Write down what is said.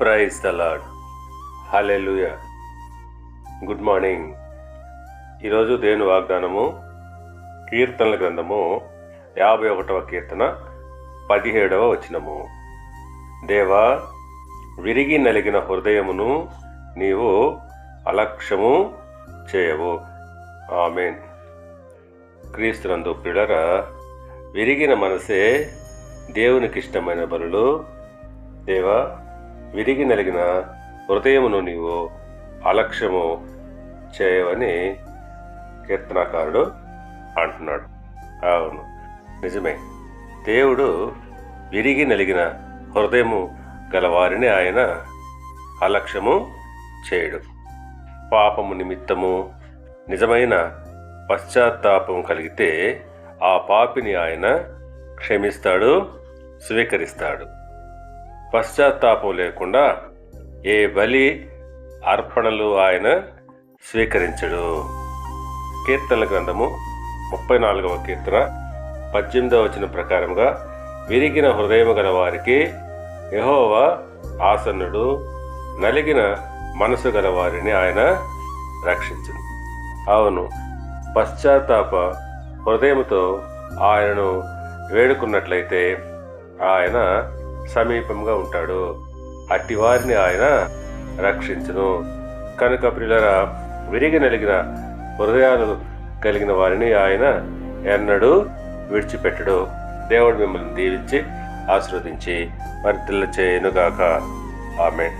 Praise the Lord hallelujah good morning ఈరోజు దేవుని వాగ్దానము కీర్తనల గ్రంథము యాభై ఒకటవ కీర్తన పదిహేడవ వచనము. దేవా విరిగి నలిగిన హృదయమును నీవు అలక్ష్యము చేయవు. ఆమెన్. క్రీస్తునందు పిల్లర విరిగిన మనసే దేవునికి ఇష్టమైన బరులు దేవా విరిగి నలిగిన హృదయమును నీవు అలక్ష్యము చేయవని కీర్తనాకారుడు అంటున్నాడు. అవును నిజమే. దేవుడు విరిగి నలిగిన హృదయము గలవారిని ఆయన అలక్ష్యము చేయడు. పాపము నిమిత్తము నిజమైన పశ్చాత్తాపం కలిగితే ఆ పాపిని ఆయన క్షమిస్తాడు స్వీకరిస్తాడు. పశ్చాత్తాపం లేకుండా ఏ బలి అర్పణలు ఆయన స్వీకరించడు. కీర్తనల గ్రంథము ముప్పై నాలుగవ కీర్తన పద్దెనిమిదవ వచనం ప్రకారంగా విరిగిన హృదయము గల వారికి యహోవా ఆసన్నుడు నలిగిన మనసు గల వారిని ఆయన రక్షించను. అవును పశ్చాత్తాప హృదయముతో ఆయనను వేడుకున్నట్లయితే ఆయన సమీపంగా ఉంటాడు. అట్టి వారిని ఆయన రక్షించును. కనుక ప్రియులరా విరిగి నలిగిన హృదయాలు కలిగిన వారిని ఆయన ఎన్నడూ విడిచిపెట్టడు. దేవుడు మిమ్మల్ని దీవించి ఆశీర్వదించి మరింతలు చేయనుగాక. ఆమె